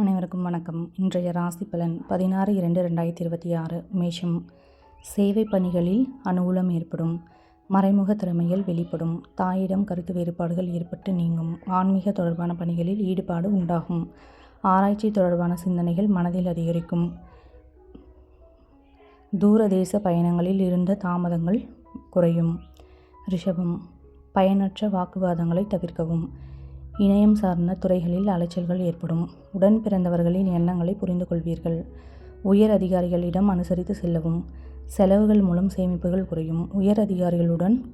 அனைவருக்கும் வணக்கம். இன்றைய ராசி பலன் பதினாறு இரண்டு ரெண்டாயிரத்தி இருபத்தி ஆறு மேஷம். சேவை பணிகளில் அனுகூலம் ஏற்படும். மறைமுக திறமைகள் வெளிப்படும். தாயிடம் கருத்து வேறுபாடுகள் ஏற்பட்டு நீங்கும். ஆன்மீக தொடர்பான பணிகளில் ஈடுபாடு உண்டாகும். ஆராய்ச்சி தொடர்பான சிந்தனைகள் மனதில் அதிகரிக்கும். தூரதேச பயணங்களில் இருந்த தாமதங்கள் குறையும். ரிஷபம். பயனற்ற வாக்குவாதங்களை தவிர்க்கவும். இணையம் சார்ந்த துறைகளில் அலைச்சல்கள் ஏற்படும். உடன் பிறந்தவர்களின் எண்ணங்களை புரிந்து கொள்வீர்கள். உயர் அதிகாரிகளிடம் அனுசரித்து செல்லவும். செலவுகள் மூலம் சேமிப்புகள் குறையும். உயர் அதிகாரிகளுடன்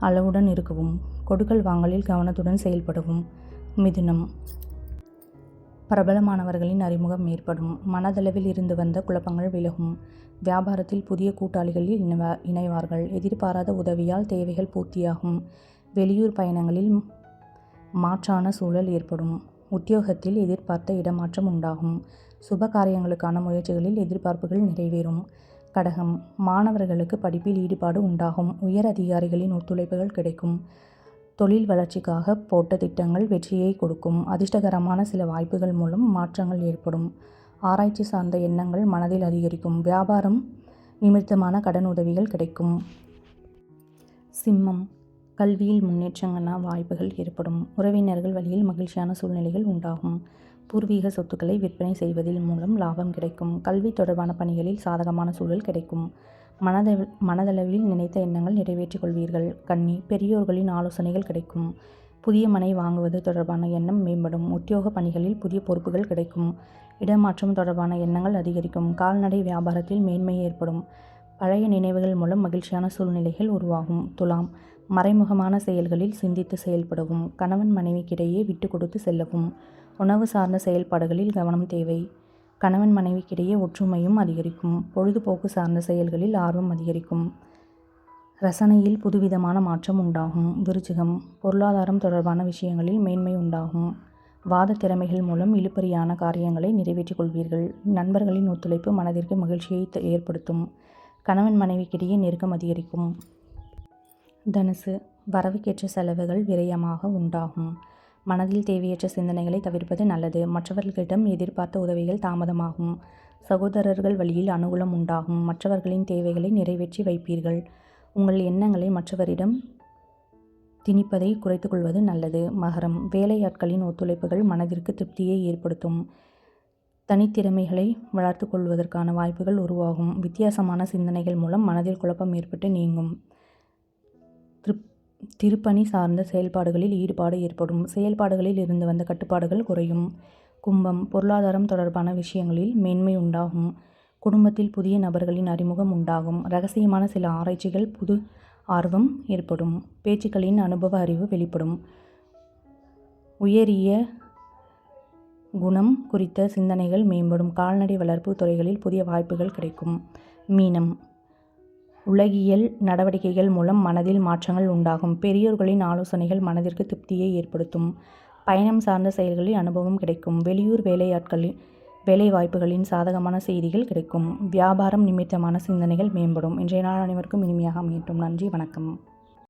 அளவுடன் இருக்கவும். கொடுக்கல் வாங்கலில் கவனத்துடன் செயல்படவும். மிதுனம். பிரபலமானவர்களின் அறிமுகம் ஏற்படும். மனதளவில் இருந்து வந்த குழப்பங்கள் விலகும். வியாபாரத்தில் புதிய கூட்டாளிகளில் இணைவா இணைவார்கள். எதிர்பாராத உதவியால் தேவைகள் பூர்த்தியாகும். வெளியூர் பயணங்களில் மாற்றான சூழல் ஏற்படும். உத்தியோகத்தில் எதிர்பார்த்த இடமாற்றம் உண்டாகும். சுப காரியங்களுக்கான முயற்சிகளில் எதிர்பார்ப்புகள் நிறைவேறும். கடகம். மாணவர்களுக்கு படிப்பில் ஈடுபாடு உண்டாகும். உயர் அதிகாரிகளின் ஒத்துழைப்புகள் கிடைக்கும். தொழில் வளர்ச்சிக்காக போட்ட திட்டங்கள் வெற்றியை கொடுக்கும். அதிர்ஷ்டகரமான சில வாய்ப்புகள் மூலம் மாற்றங்கள் ஏற்படும். ஆராய்ச்சி சார்ந்த எண்ணங்கள் மனதில் அதிகரிக்கும். வியாபாரம் நிமித்தமான கடன் உதவிகள் கிடைக்கும். சிம்மம். கல்வியில் முன்னேற்றங்கள்னா வாய்ப்புகள் ஏற்படும். உறவினர்கள் வழியில் மகிழ்ச்சியான சூழ்நிலைகள் உண்டாகும். பூர்வீக சொத்துக்களை விற்பனை செய்வதில் மூலம் லாபம் கிடைக்கும். கல்வி தொடர்பான பணிகளில் சாதகமான சூழல் கிடைக்கும். மனத மனதளவில் நினைத்த எண்ணங்கள் நிறைவேற்றிக் கொள்வீர்கள். கன்னி பெரியோர்களின் ஆலோசனைகள் கிடைக்கும். புதிய மனை வாங்குவது தொடர்பான எண்ணம் மேம்படும். உத்தியோக பணிகளில் புதிய பொறுப்புகள் கிடைக்கும். இடமாற்றம் தொடர்பான எண்ணங்கள் அதிகரிக்கும். கால்நடை வியாபாரத்தில் மேன்மை ஏற்படும். பழைய நினைவுகள் மூலம் மகிழ்ச்சியான சூழ்நிலைகள் உருவாகும். துலாம் மறைமுகமான செயல்களில் சிந்தித்து செயல்படவும் கணவன் மனைவிக்கிடையே விட்டு கொடுத்து செல்லவும். உணவு சார்ந்த செயல்பாடுகளில் கவனம் தேவை. கணவன் மனைவிக்கிடையே ஒற்றுமையும் அதிகரிக்கும். பொழுதுபோக்கு சார்ந்த செயல்களில் ஆர்வம் அதிகரிக்கும். ரசனையில் புதுவிதமான மாற்றம் உண்டாகும். விருச்சிகம். பொருளாதாரம் தொடர்பான விஷயங்களில் மேன்மை உண்டாகும். வாத திறமைகள் மூலம் இழுப்பறியான காரியங்களை நிறைவேற்றிக் கொள்வீர்கள். நண்பர்களின் ஒத்துழைப்பு மனதிற்கு மகிழ்ச்சியை ஏற்படுத்தும். கணவன் மனைவிக்கிடையே நெருக்கம் அதிகரிக்கும். தனுசு வரவுக்கேற்ற செலவுகள் விரயமாக உண்டாகும். மனதில் தேவையற்ற சிந்தனைகளை தவிர்ப்பது நல்லது. மற்றவர்களிடம் எதிர்பார்த்த உதவிகள் தாமதமாகும். சகோதரர்கள் வழியில் அனுகூலம் உண்டாகும். மற்றவர்களின் தேவைகளை நிறைவேற்றி வைப்பீர்கள். உங்கள் எண்ணங்களை மற்றவரிடம் திணிப்பதை குறைத்துக்கொள்வது நல்லது. மகரம் வேலையாட்களின் ஒத்துழைப்புகள் மனதிற்கு திருப்தியை ஏற்படுத்தும். தனித்திறமைகளை வளர்த்து கொள்வதற்கான வாய்ப்புகள் உருவாகும். வித்தியாசமான சிந்தனைகள் மூலம் மனதில் குழப்பம் ஏற்பட்டு நீங்கும். திருப் திருப்பணி சார்ந்த செயல்பாடுகளில் ஈடுபாடு ஏற்படும். செயல்பாடுகளில் இருந்து வந்த கட்டுப்பாடுகள் குறையும். கும்பம் பொருளாதாரம் தொடர்பான விஷயங்களில் மேன்மை உண்டாகும். குடும்பத்தில் புதிய நபர்களின் அறிமுகம் உண்டாகும். ரகசியமான சில ஆராய்ச்சிகள் புது ஆர்வம் ஏற்படும். பேச்சுக்களின் அனுபவ அறிவு வெளிப்படும். உயரிய குணம் குறித்த சிந்தனைகள் மேம்படும். கால்நடை வளர்ப்பு துறைகளில் புதிய வாய்ப்புகள் கிடைக்கும். மீனம் உலகியல் நடவடிக்கைகள் மூலம் மனதில் மாற்றங்கள் உண்டாகும். பெரியோர்களின் ஆலோசனைகள் மனதிற்கு திருப்தியை ஏற்படுத்தும். பயணம் சார்ந்த செயல்களில் அனுபவம் கிடைக்கும். வெளியூர் வேலையாட்களின் வேலைவாய்ப்புகளின் சாதகமான செய்திகள் கிடைக்கும். வியாபாரம் நிமித்தமான சிந்தனைகள் மேம்படும். இன்றைய நாள் அனைவருக்கும் இனிமையாக அமையட்டும். நன்றி வணக்கம்.